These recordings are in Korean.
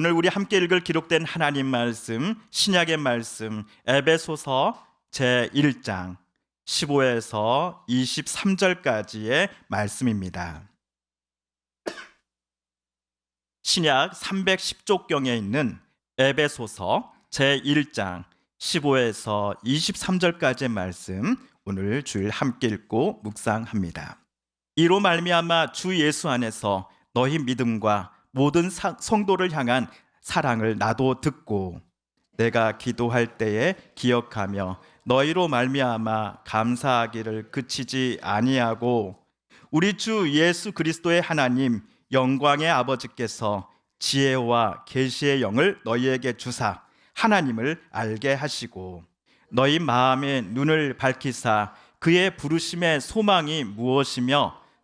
오늘 우리 함께 읽을 기록된 하나님 말씀, 신약의 말씀, 에베소서 제 1장 15에서 23절까지의 말씀입니다. 신약 310쪽경에 있는 에베소서 제 1장 15에서 23절까지의 말씀 오늘 주일 함께 읽고 묵상합니다. 이로 말미암아 주 예수 안에서 너희 믿음과 모든 사- 성도를 향한 사랑을 나도 듣고 내가 기도할 때에 기억하며 너희로 말미암아 감사하기를 그치지 아니하고 우리 주 예수 그리스도의 하나님 영광의 아버지께서 지혜와 계시의 영을 너희에게 주사 하나님을 알게 하시고 너희 마음의 눈을 밝히사 그의 부르심의 소망이 무엇이며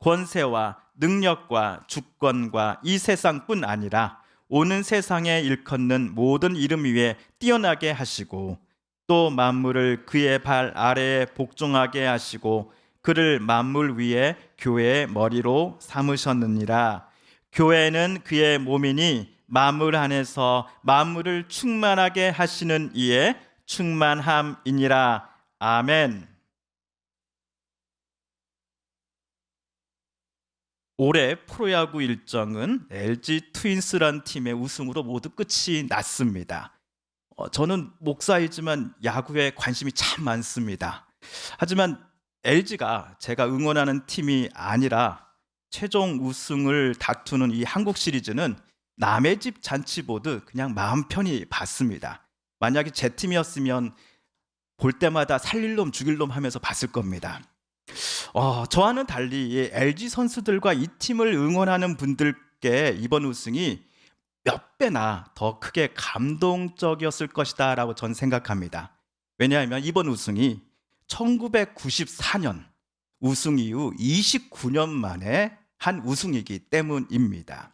권세와 능력과 주권과 이 세상뿐 아니라 오는 세상에 일컫는 모든 이름 위에 뛰어나게 하시고 또 만물을 그의 발 아래에 복종하게 하시고 그를 만물 위에 교회의 머리로 삼으셨느니라 교회는 그의 몸이니 만물 안에서 만물을 충만하게 하시는 이의 충만함이니라 아멘. 올해 프로야구 일정은 LG 트윈스란 팀의 우승으로 모두 끝이 났습니다. 어, 저는 목사이지만 야구에 관심이 참 많습니다. 하지만 LG가 제가 응원하는 팀이 아니라 최종 우승을 다투는 이 한국 시리즈는 남의 집 잔치 보듯 그냥 마음 편히 봤습니다. 만약에 제 팀이었으면 볼 때마다 살릴 놈 죽일 놈 하면서 봤을 겁니다. 어, 저와는 달리 이 LG 선수들과 이 팀을 응원하는 분들께 이번 우승이 몇 배나 더 크게 감동적이었을 것이다라고 전 생각합니다. 왜냐하면 이번 우승이 1994년 우승 이후 29년 만에 한 우승이기 때문입니다.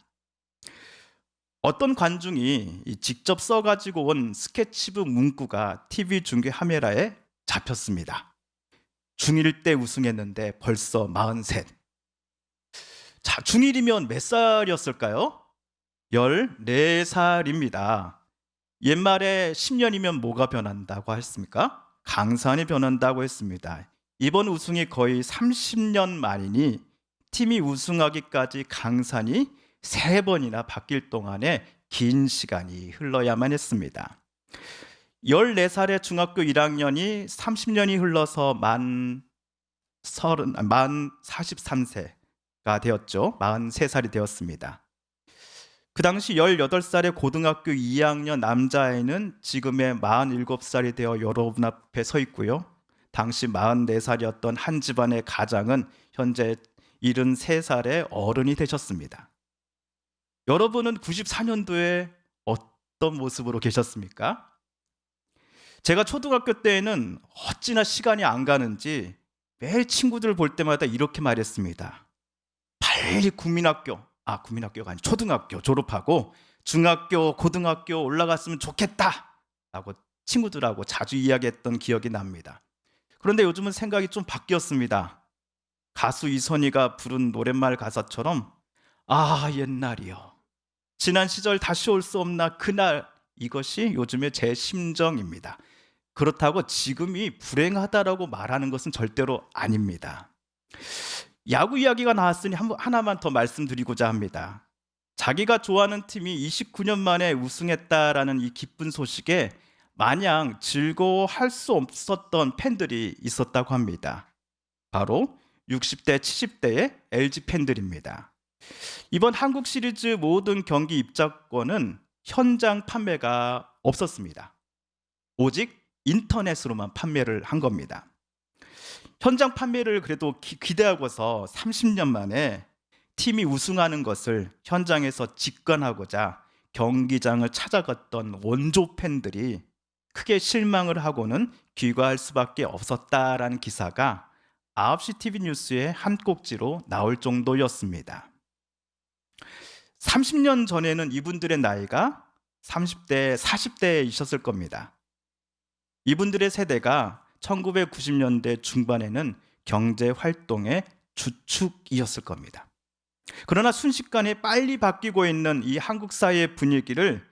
어떤 관중이 이 직접 써가지고 온 스케치북 문구가 TV 중계 카메라에 잡혔습니다. 중1 때 우승했는데 벌써 43. 자, 중1이면 몇 살이었을까요? 14살입니다. 옛말에 10년이면 뭐가 변한다고 했습니까? 강산이 변한다고 했습니다. 이번 우승이 거의 30년 만이니 팀이 우승하기까지 강산이 세 번이나 바뀔 동안에 긴 시간이 흘러야만 했습니다. 14살의 중학교 1학년이 30년이 흘러서 만 30, 만 43세가 되었죠. 43살이 되었습니다. 그 당시 18살의 고등학교 2학년 남자아이는 지금의 47살이 되어 여러분 앞에 서 있고요. 당시 44살이었던 한 집안의 가장은 현재 73살의 어른이 되셨습니다. 여러분은 94년도에 어떤 모습으로 계셨습니까? 제가 초등학교 때에는 어찌나 시간이 안 가는지 매일 친구들 볼 때마다 이렇게 말했습니다. 빨리 국민학교, 아 국민학교가 아니 초등학교 졸업하고 중학교, 고등학교 올라갔으면 좋겠다. 라고 친구들하고 자주 이야기했던 기억이 납니다. 그런데 요즘은 생각이 좀 바뀌었습니다. 가수 이선희가 부른 노랫말 가사처럼 아 옛날이요. 지난 시절 다시 올 수 없나 그날 이것이 요즘의 제 심정입니다. 그렇다고 지금이 불행하다라고 말하는 것은 절대로 아닙니다. 야구 이야기가 나왔으니 한, 하나만 더 말씀드리고자 합니다. 자기가 좋아하는 팀이 29년 만에 우승했다라는 이 기쁜 소식에 마냥 즐거워할 수 없었던 팬들이 있었다고 합니다. 바로 60대, 70대의 LG 팬들입니다. 이번 한국 시리즈 모든 경기 입장권은 현장 판매가 없었습니다. 오직 인터넷으로만 판매를 한 겁니다. 현장 판매를 그래도 기, 기대하고서 30년 만에 팀이 우승하는 것을 현장에서 직관하고자 경기장을 찾아갔던 원조 팬들이 크게 실망을 하고는 귀가할 수밖에 없었다라는 기사가 9시 TV 뉴스의 한 꼭지로 나올 정도였습니다. 30년 전에는 이분들의 나이가 30대, 40대에 있었을 겁니다. 이분들의 세대가 1990년대 중반에는 경제 활동의 주축이었을 겁니다. 그러나 순식간에 빨리 바뀌고 있는 이 한국 사회의 분위기를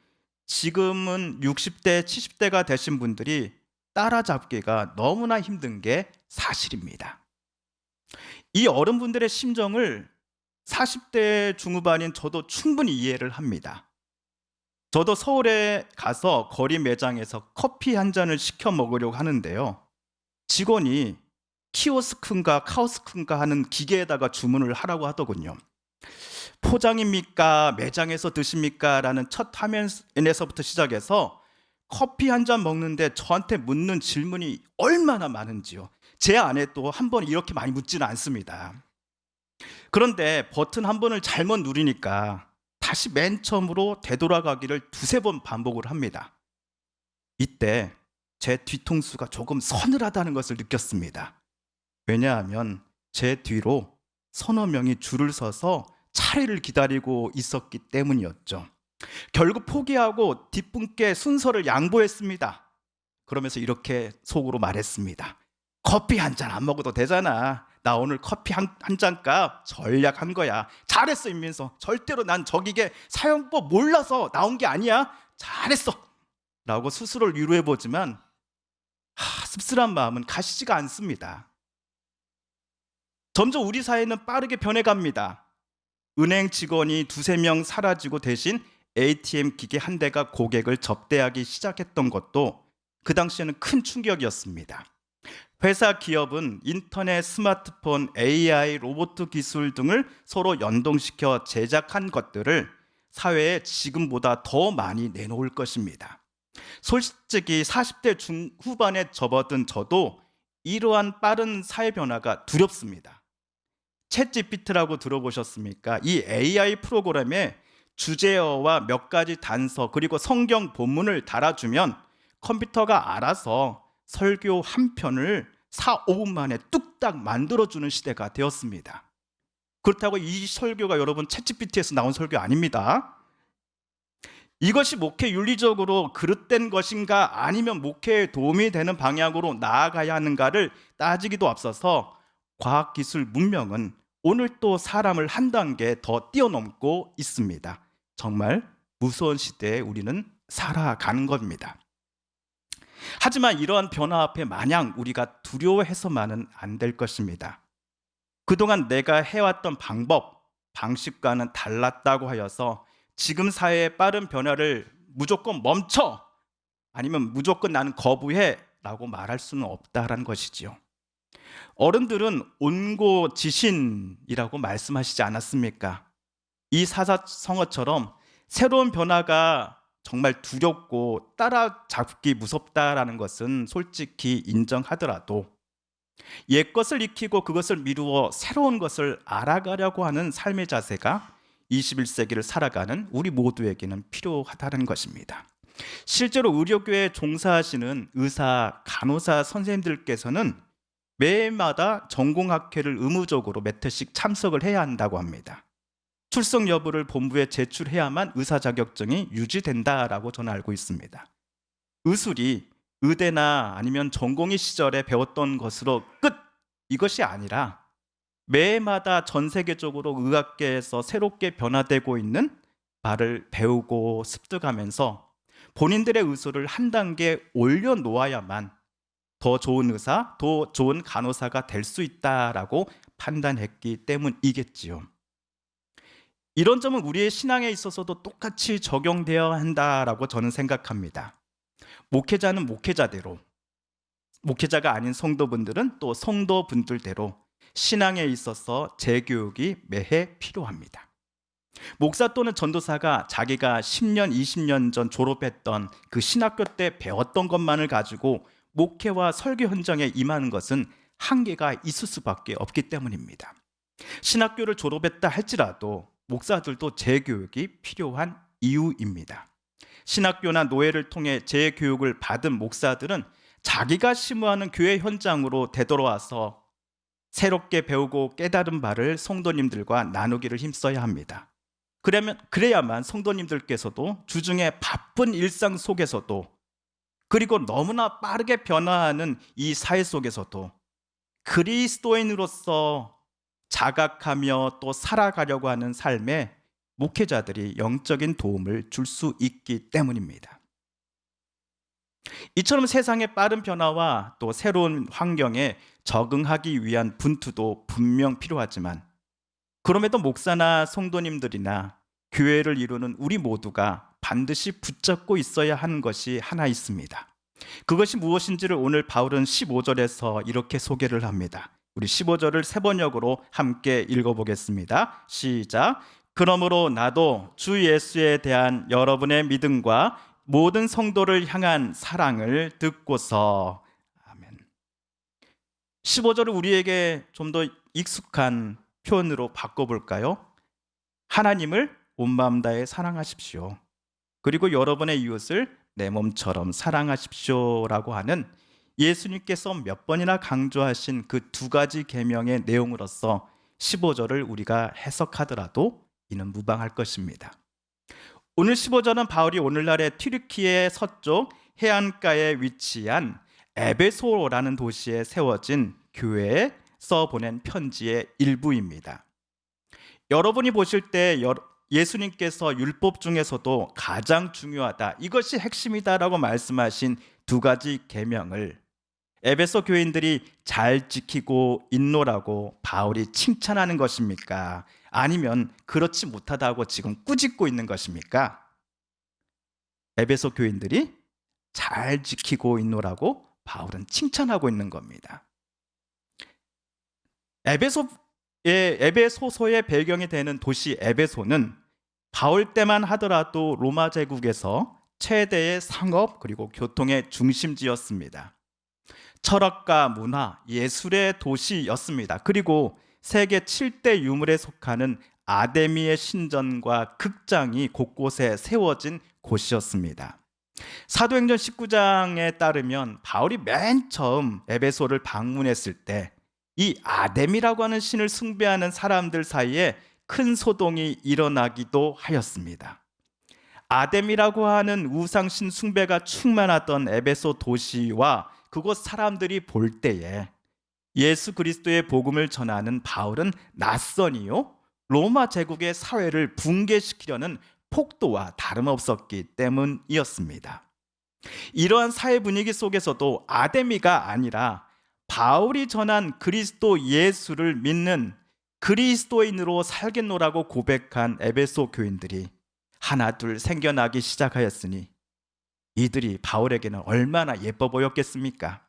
지금은 60대, 70대가 되신 분들이 따라잡기가 너무나 힘든 게 사실입니다. 이 어른분들의 심정을 40대 중후반인 저도 충분히 이해를 합니다. 저도 서울에 가서 거리 매장에서 커피 한 잔을 시켜 먹으려고 하는데요. 직원이 키오스크인가 카오스크인가 하는 기계에다가 주문을 하라고 하더군요. 포장입니까? 매장에서 드십니까? 라는 첫 화면에서부터 시작해서 커피 한 잔 먹는데 저한테 묻는 질문이 얼마나 많은지요. 제 안에 또 한 번 이렇게 많이 묻지는 않습니다. 그런데 버튼 한 번을 잘못 누르니까 다시 맨 처음으로 되돌아가기를 두세 번 반복을 합니다. 이때 제 뒤통수가 조금 서늘하다는 것을 느꼈습니다. 왜냐하면 제 뒤로 서너 명이 줄을 서서 차례를 기다리고 있었기 때문이었죠. 결국 포기하고 뒷분께 순서를 양보했습니다. 그러면서 이렇게 속으로 말했습니다. 커피 한 잔 안 먹어도 되잖아. 나 오늘 커피 한, 한 잔값 전략한 거야. 잘했어, 임민서. 절대로 난 저기게 사용법 몰라서 나온 게 아니야. 잘했어. 라고 스스로를 위로해보지만, 하, 씁쓸한 마음은 가시지가 않습니다. 점점 우리 사회는 빠르게 변해갑니다. 은행 직원이 두세 명 사라지고 대신 ATM 기계 한 대가 고객을 접대하기 시작했던 것도 그 당시에는 큰 충격이었습니다. 회사 기업은 인터넷, 스마트폰, AI, 로봇 기술 등을 서로 연동시켜 제작한 것들을 사회에 지금보다 더 많이 내놓을 것입니다. 솔직히 40대 중후반에 접어든 저도 이러한 빠른 사회 변화가 두렵습니다. 챗 GPT라고 들어보셨습니까? 이 AI 프로그램에 주제어와 몇 가지 단서 그리고 성경 본문을 달아주면 컴퓨터가 알아서 설교 한 편을 4, 5분 만에 뚝딱 만들어주는 시대가 되었습니다. 그렇다고 이 설교가 여러분 챗GPT에서 나온 설교 아닙니다. 이것이 목회 윤리적으로 그릇된 것인가 아니면 목회에 도움이 되는 방향으로 나아가야 하는가를 따지기도 앞서서 과학기술 문명은 오늘 또 사람을 한 단계 더 뛰어넘고 있습니다. 정말 무서운 시대에 우리는 살아가는 겁니다. 하지만 이러한 변화 앞에 마냥 우리가 두려워해서만은 안 될 것입니다. 그동안 내가 해왔던 방법, 방식과는 달랐다고 하여서 지금 사회의 빠른 변화를 무조건 멈춰 아니면 무조건 나는 거부해 라고 말할 수는 없다라는 것이지요. 어른들은 온고 지신이라고 말씀하시지 않았습니까? 이 사자성어처럼 새로운 변화가 정말 두렵고 따라잡기 무섭다라는 것은 솔직히 인정하더라도 옛 것을 익히고 그것을 미루어 새로운 것을 알아가려고 하는 삶의 자세가 21세기를 살아가는 우리 모두에게는 필요하다는 것입니다. 실제로 의료교회에 종사하시는 의사, 간호사 선생님들께서는 매해마다 전공학회를 의무적으로 몇 회씩 참석을 해야 한다고 합니다. 출석 여부를 본부에 제출해야만 의사 자격증이 유지된다라고 저는 알고 있습니다. 의술이 의대나 아니면 전공의 시절에 배웠던 것으로 끝 이것이 아니라 매해마다 전 세계적으로 의학계에서 새롭게 변화되고 있는 말을 배우고 습득하면서 본인들의 의술을 한 단계 올려놓아야만 더 좋은 의사, 더 좋은 간호사가 될 수 있다라고 판단했기 때문이겠지요. 이런 점은 우리의 신앙에 있어서도 똑같이 적용되어야 한다라고 저는 생각합니다. 목회자는 목회자대로, 목회자가 아닌 성도분들은 또 성도분들대로 신앙에 있어서 재교육이 매해 필요합니다. 목사 또는 전도사가 자기가 10년, 20년 전 졸업했던 그 신학교 때 배웠던 것만을 가지고 목회와 설교 현장에 임하는 것은 한계가 있을 수밖에 없기 때문입니다. 신학교를 졸업했다 할지라도 목사들도 재교육이 필요한 이유입니다. 신학교나 노예를 통해 재교육을 받은 목사들은 자기가 심무하는 교회 현장으로 되돌아와서 새롭게 배우고 깨달은 바를 성도님들과 나누기를 힘써야 합니다. 그러면 그래야만 성도님들께서도 주중에 바쁜 일상 속에서도 그리고 너무나 빠르게 변화하는 이 사회 속에서도 그리스도인으로서 자각하며 또 살아가려고 하는 삶에 목회자들이 영적인 도움을 줄 수 있기 때문입니다. 이처럼 세상의 빠른 변화와 또 새로운 환경에 적응하기 위한 분투도 분명 필요하지만 그럼에도 목사나 성도님들이나 교회를 이루는 우리 모두가 반드시 붙잡고 있어야 하는 것이 하나 있습니다. 그것이 무엇인지를 오늘 바울은 15절에서 이렇게 소개를 합니다. 우리 15절을 세 번역으로 함께 읽어보겠습니다. 시작. 그러므로 나도 주 예수에 대한 여러분의 믿음과 모든 성도를 향한 사랑을 듣고서 아멘. 15절을 우리에게 좀 더 익숙한 표현으로 바꿔볼까요? 하나님을 온 마음 다해 사랑하십시오. 그리고 여러분의 이웃을 내 몸처럼 사랑하십시오라고 하는 예수님께서 몇 번이나 강조하신 그 두 가지 계명의 내용으로서 15절을 우리가 해석하더라도 이는 무방할 것입니다. 오늘 15절은 바울이 오늘날의 튀르키의 서쪽 해안가에 위치한 에베소라는 도시에 세워진 교회에 써 보낸 편지의 일부입니다. 여러분이 보실 때 예수님께서 율법 중에서도 가장 중요하다. 이것이 핵심이다라고 말씀하신 두 가지 계명을 에베소 교인들이 잘 지키고 있노라고 바울이 칭찬하는 것입니까? 아니면 그렇지 못하다고 지금 꾸짖고 있는 것입니까? 에베소 교인들이 잘 지키고 있노라고 바울은 칭찬하고 있는 겁니다. 에베소의 에베소서의 배경이 되는 도시 에베소는 바울 때만 하더라도 로마 제국에서 최대의 상업 그리고 교통의 중심지였습니다. 철학과 문화, 예술의 도시였습니다. 그리고 세계 7대 유물에 속하는 아데미의 신전과 극장이 곳곳에 세워진 곳이었습니다. 사도행전 19장에 따르면 바울이 맨 처음 에베소를 방문했을 때 이 아데미라고 하는 신을 숭배하는 사람들 사이에 큰 소동이 일어나기도 하였습니다. 아뎀이라고 하는 우상신 숭배가 충만하던 에베소 도시와 그곳 사람들이 볼 때에 예수 그리스도의 복음을 전하는 바울은 낯선이요 로마 제국의 사회를 붕괴시키려는 폭도와 다름없었기 때문이었습니다. 이러한 사회 분위기 속에서도 아데미가 아니라 바울이 전한 그리스도 예수를 믿는 그리스도인으로 살겠노라고 고백한 에베소 교인들이 하나 둘 생겨나기 시작하였으니 이들이 바울에게는 얼마나 예뻐 보였겠습니까?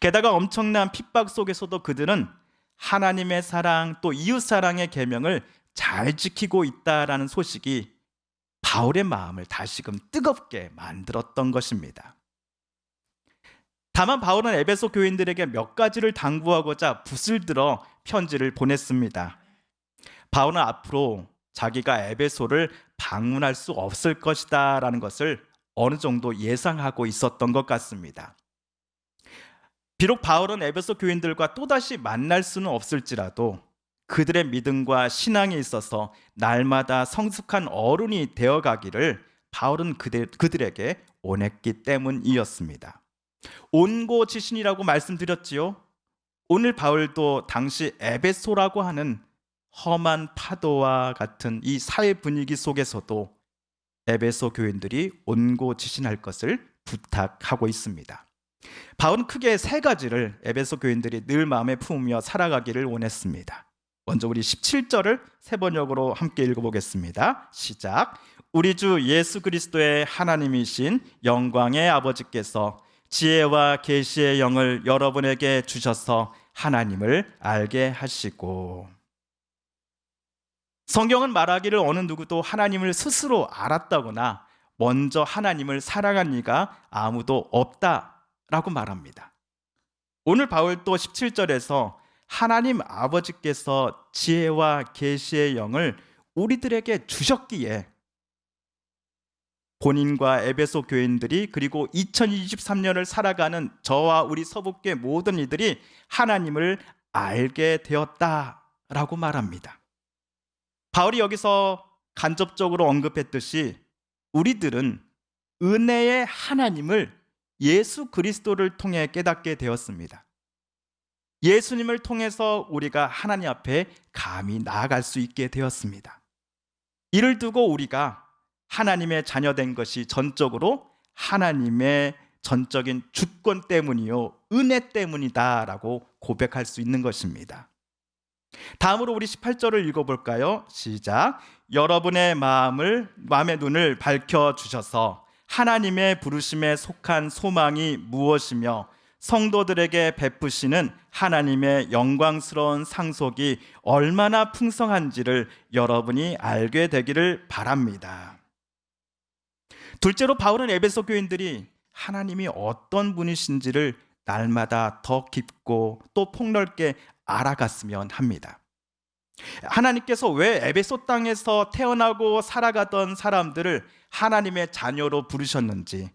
게다가 엄청난 핍박 속에서도 그들은 하나님의 사랑 또 이웃 사랑의 계명을 잘 지키고 있다라는 소식이 바울의 마음을 다시금 뜨겁게 만들었던 것입니다. 다만 바울은 에베소 교인들에게 몇 가지를 당부하고자 붓을 들어 편지를 보냈습니다. 바울은 앞으로 자기가 에베소를 방문할 수 없을 것이다라는 것을 어느 정도 예상하고 있었던 것 같습니다. 비록 바울은 에베소 교인들과 또다시 만날 수는 없을지라도 그들의 믿음과 신앙에 있어서 날마다 성숙한 어른이 되어 가기를 바울은 그들, 그들에게 원했기 때문이었습니다. 온고 지신이라고 말씀드렸지요. 오늘 바울도 당시 에베소라고 하는 험한 파도와 같은 이 사회 분위기 속에서도 에베소 교인들이 온고 지신할 것을 부탁하고 있습니다. 바울은 크게 세 가지를 에베소 교인들이 늘 마음에 품으며 살아가기를 원했습니다. 먼저 우리 17절을 세 번역으로 함께 읽어보겠습니다. 시작. 우리 주 예수 그리스도의 하나님이신 영광의 아버지께서 지혜와 계시의 영을 여러분에게 주셔서 하나님을 알게 하시고 성경은 말하기를 어느 누구도 하나님을 스스로 알았다거나 먼저 하나님을 사랑한 이가 아무도 없다라고 말합니다. 오늘 바울도 17절에서 하나님 아버지께서 지혜와 계시의 영을 우리들에게 주셨기에 본인과 에베소 교인들이 그리고 2023년을 살아가는 저와 우리 서북교의 모든 이들이 하나님을 알게 되었다라고 말합니다. 바울이 여기서 간접적으로 언급했듯이 우리들은 은혜의 하나님을 예수 그리스도를 통해 깨닫게 되었습니다. 예수님을 통해서 우리가 하나님 앞에 감히 나아갈 수 있게 되었습니다. 이를 두고 우리가 하나님의 자녀된 것이 전적으로 하나님의 전적인 주권 때문이요, 은혜 때문이다라고 고백할 수 있는 것입니다. 다음으로 우리 18절을 읽어 볼까요? 시작. 여러분의 마음을, 마음의 눈을 밝혀 주셔서 하나님의 부르심에 속한 소망이 무엇이며 성도들에게 베푸시는 하나님의 영광스러운 상속이 얼마나 풍성한지를 여러분이 알게 되기를 바랍니다. 둘째로 바울은 에베소 교인들이 하나님이 어떤 분이신지를 날마다 더 깊고 또 폭넓게 알아갔으면 합니다. 하나님께서 왜 에베소 땅에서 태어나고 살아가던 사람들을 하나님의 자녀로 부르셨는지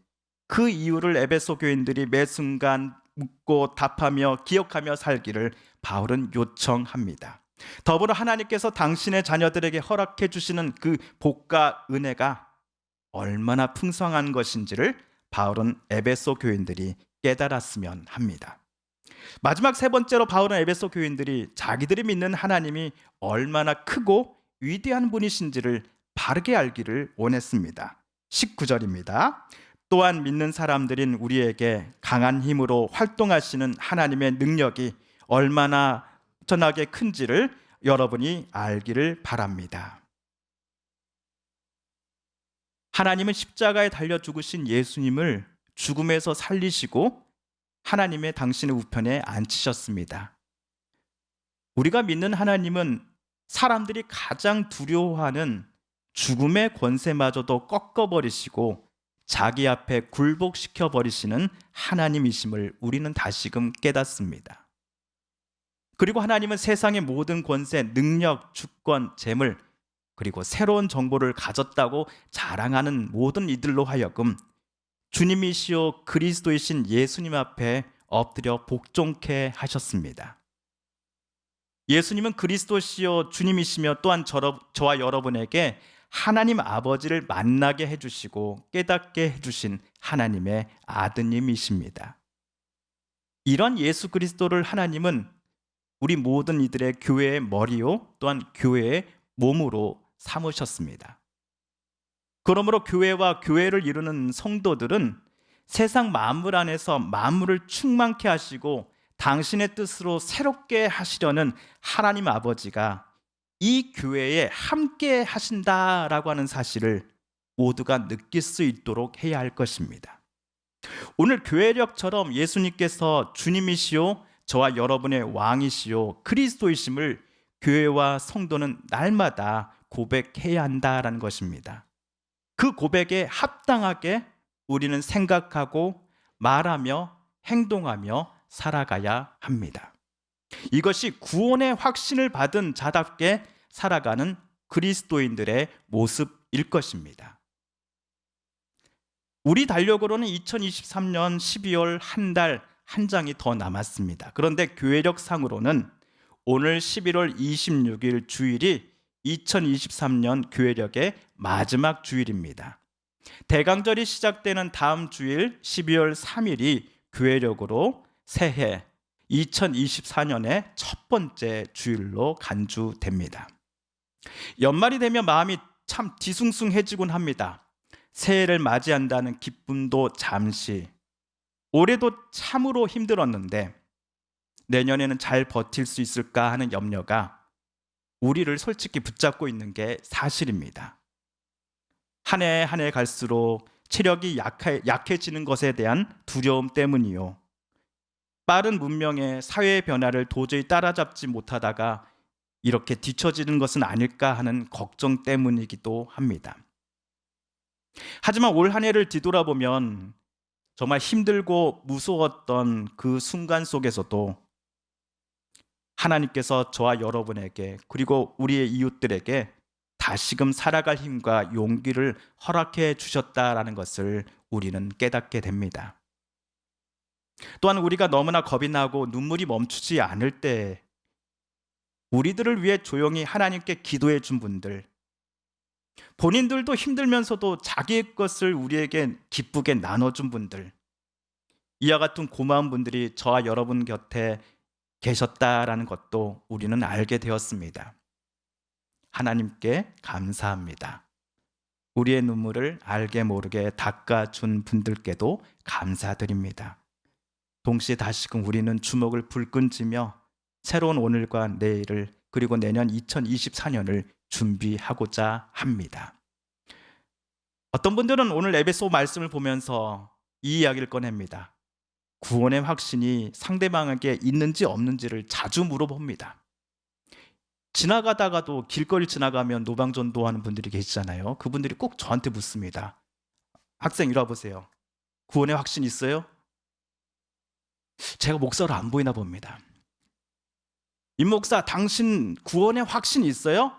그 이유를 에베소 교인들이 매 순간 묻고 답하며 기억하며 살기를 바울은 요청합니다. 더불어 하나님께서 당신의 자녀들에게 허락해 주시는 그 복과 은혜가 얼마나 풍성한 것인지를 바울은 에베소 교인들이 깨달았으면 합니다. 마지막 세 번째로 바울은 에베소 교인들이 자기들이 믿는 하나님이 얼마나 크고 위대한 분이신지를 바르게 알기를 원했습니다. 19절입니다. 또한 믿는 사람들인 우리에게 강한 힘으로 활동하시는 하나님의 능력이 얼마나 전하게 큰지를 여러분이 알기를 바랍니다. 하나님은 십자가에 달려 죽으신 예수님을 죽음에서 살리시고 하나님의 당신의 우편에 앉히셨습니다. 우리가 믿는 하나님은 사람들이 가장 두려워하는 죽음의 권세마저도 꺾어버리시고 자기 앞에 굴복시켜 버리시는 하나님이심을 우리는 다시금 깨닫습니다. 그리고 하나님은 세상의 모든 권세, 능력, 주권, 재물, 그리고 새로운 정보를 가졌다고 자랑하는 모든 이들로 하여금 주님이시오 그리스도이신 예수님 앞에 엎드려 복종케 하셨습니다. 예수님은 그리스도시요 주님이시며 또한 저와 여러분에게 하나님 아버지를 만나게 해주시고 깨닫게 해주신 하나님의 아드님이십니다. 이런 예수 그리스도를 하나님은 우리 모든 이들의 교회의 머리요 또한 교회의 몸으로 삼으셨습니다. 그러므로 교회와 교회를 이루는 성도들은 세상 만물 안에서 만물을 충만케 하시고 당신의 뜻으로 새롭게 하시려는 하나님 아버지가 이 교회에 함께 하신다라고 하는 사실을 모두가 느낄 수 있도록 해야 할 것입니다. 오늘 교회력처럼 예수님께서 주님이시요 저와 여러분의 왕이시요 그리스도이심을 교회와 성도는 날마다 고백해야 한다라는 것입니다. 그 고백에 합당하게 우리는 생각하고 말하며 행동하며 살아가야 합니다. 이것이 구원의 확신을 받은 자답게 살아가는 그리스도인들의 모습일 것입니다. 우리 달력으로는 2023년 12월 한 달 한 장이 더 남았습니다. 그런데 교회력 상으로는 오늘 11월 26일 주일이 2023년 교회력의 마지막 주일입니다. 대강절이 시작되는 다음 주일 12월 3일이 교회력으로 새해 2024년의 첫 번째 주일로 간주됩니다. 연말이 되면 마음이 참 뒤숭숭해지곤 합니다. 새해를 맞이한다는 기쁨도 잠시, 올해도 참으로 힘들었는데 내년에는 잘 버틸 수 있을까 하는 염려가 우리를 솔직히 붙잡고 있는 게 사실입니다. 한 해 한 해 갈수록 체력이 약해, 약해지는 것에 대한 두려움 때문이요. 빠른 문명의 사회 변화를 도저히 따라잡지 못하다가 이렇게 뒤처지는 것은 아닐까 하는 걱정 때문이기도 합니다. 하지만 올 한 해를 뒤돌아보면 정말 힘들고 무서웠던 그 순간 속에서도 하나님께서 저와 여러분에게 그리고 우리의 이웃들에게 다시금 살아갈 힘과 용기를 허락해 주셨다라는 것을 우리는 깨닫게 됩니다. 또한 우리가 너무나 겁이 나고 눈물이 멈추지 않을 때 우리들을 위해 조용히 하나님께 기도해 준 분들 본인들도 힘들면서도 자기의 것을 우리에게 기쁘게 나눠준 분들 이와 같은 고마운 분들이 저와 여러분 곁에 계셨다라는 것도 우리는 알게 되었습니다. 하나님께 감사합니다. 우리의 눈물을 알게 모르게 닦아준 분들께도 감사드립니다. 동시에 다시금 우리는 주먹을 불끈 쥐며 새로운 오늘과 내일을 그리고 내년 2024년을 준비하고자 합니다. 어떤 분들은 오늘 에베소 말씀을 보면서 이 이야기를 꺼냅니다. 구원의 확신이 상대방에게 있는지 없는지를 자주 물어봅니다. 지나가다가도 길거리 지나가면 노방전도 하는 분들이 계시잖아요. 그분들이 꼭 저한테 묻습니다. 학생 이리 와보세요. 구원의 확신 있어요? 제가 목사로 안 보이나 봅니다. 임 목사, 당신 구원의 확신 있어요?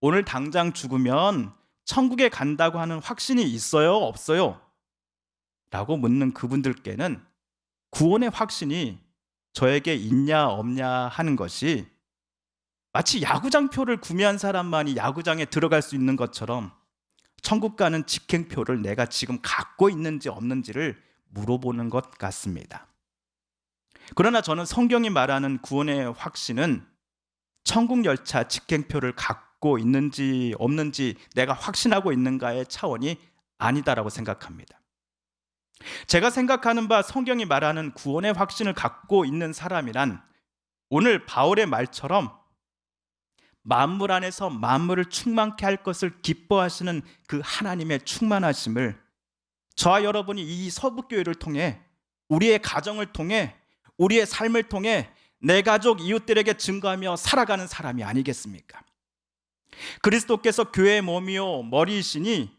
오늘 당장 죽으면 천국에 간다고 하는 확신이 있어요? 없어요? 라고 묻는 그분들께는 구원의 확신이 저에게 있냐 없냐 하는 것이 마치 야구장표를 구매한 사람만이 야구장에 들어갈 수 있는 것처럼 천국 가는 직행표를 내가 지금 갖고 있는지 없는지를 물어보는 것 같습니다. 그러나 저는 성경이 말하는 구원의 확신은 천국 열차 직행표를 갖고 있는지 없는지 내가 확신하고 있는가의 차원이 아니다라고 생각합니다. 제가 생각하는 바 성경이 말하는 구원의 확신을 갖고 있는 사람이란 오늘 바울의 말처럼 만물 안에서 만물을 충만케 할 것을 기뻐하시는 그 하나님의 충만하심을 저와 여러분이 이 서북교회를 통해 우리의 가정을 통해 우리의 삶을 통해 내 가족 이웃들에게 증거하며 살아가는 사람이 아니겠습니까? 그리스도께서 교회의 몸이요 머리이시니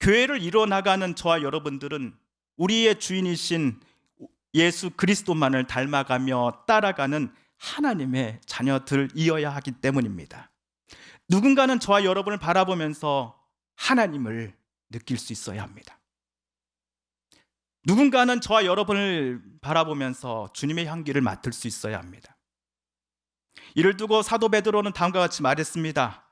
교회를 이루어 나가는 저와 여러분들은 우리의 주인이신 예수 그리스도만을 닮아가며 따라가는 하나님의 자녀들이어야 하기 때문입니다. 누군가는 저와 여러분을 바라보면서 하나님을 느낄 수 있어야 합니다. 누군가는 저와 여러분을 바라보면서 주님의 향기를 맡을 수 있어야 합니다. 이를 두고 사도 베드로는 다음과 같이 말했습니다.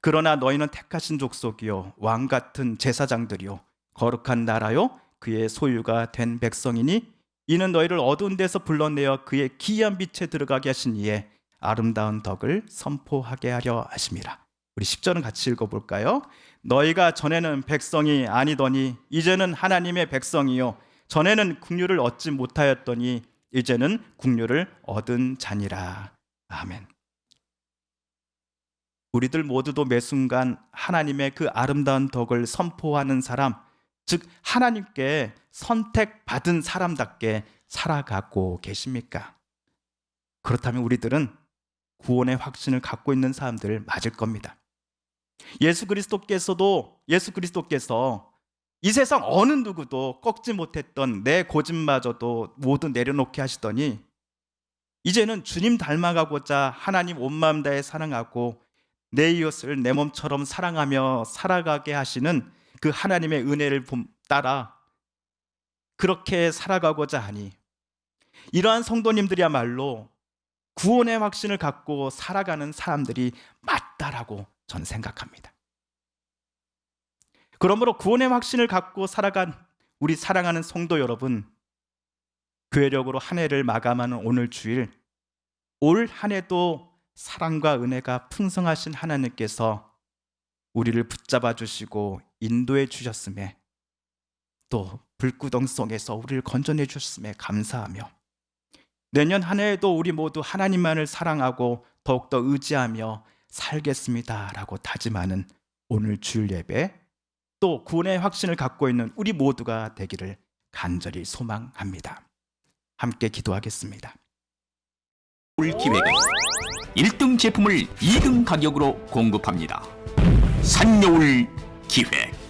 그러나 너희는 택하신 족속이요 왕 같은 제사장들이요 거룩한 나라요 그의 소유가 된 백성이니 이는 너희를 어두운 데서 불러내어 그의 기이한 빛에 들어가게 하신 이에 아름다운 덕을 선포하게 하려 하심이라. 우리 10절은 같이 읽어 볼까요? 너희가 전에는 백성이 아니더니 이제는 하나님의 백성이요 전에는 국류를 얻지 못하였더니 이제는 국류를 얻은 자니라. 아멘. 우리들 모두도 매 순간 하나님의 그 아름다운 덕을 선포하는 사람, 즉 하나님께 선택받은 사람답게 살아가고 계십니까? 그렇다면 우리들은 구원의 확신을 갖고 있는 사람들 맞을 겁니다. 예수 그리스도께서도 예수 그리스도께서 이 세상 어느 누구도 꺾지 못했던 내 고집마저도 모두 내려놓게 하시더니 이제는 주님 닮아가고자 하나님 온 마음 다해 사랑하고 내 이웃을 내 몸처럼 사랑하며 살아가게 하시는 그 하나님의 은혜를 따라 그렇게 살아가고자 하니 이러한 성도님들이야말로 구원의 확신을 갖고 살아가는 사람들이 맞다라고 저는 생각합니다. 그러므로 구원의 확신을 갖고 살아간 우리 사랑하는 성도 여러분, 교회력으로 한 해를 마감하는 오늘 주일, 올 한 해도 사랑과 은혜가 풍성하신 하나님께서 우리를 붙잡아 주시고 인도해 주셨음에 또 불구덩 속에서 우리를 건져내 주셨음에 감사하며 내년 한 해에도 우리 모두 하나님만을 사랑하고 더욱더 의지하며 살겠습니다라고 다짐하는 오늘 주일 예배 또 구원의 확신을 갖고 있는 우리 모두가 되기를 간절히 소망합니다. 함께 기도하겠습니다. 올 기획은 1등 제품을 2등 가격으로 공급합니다. 산여울 기획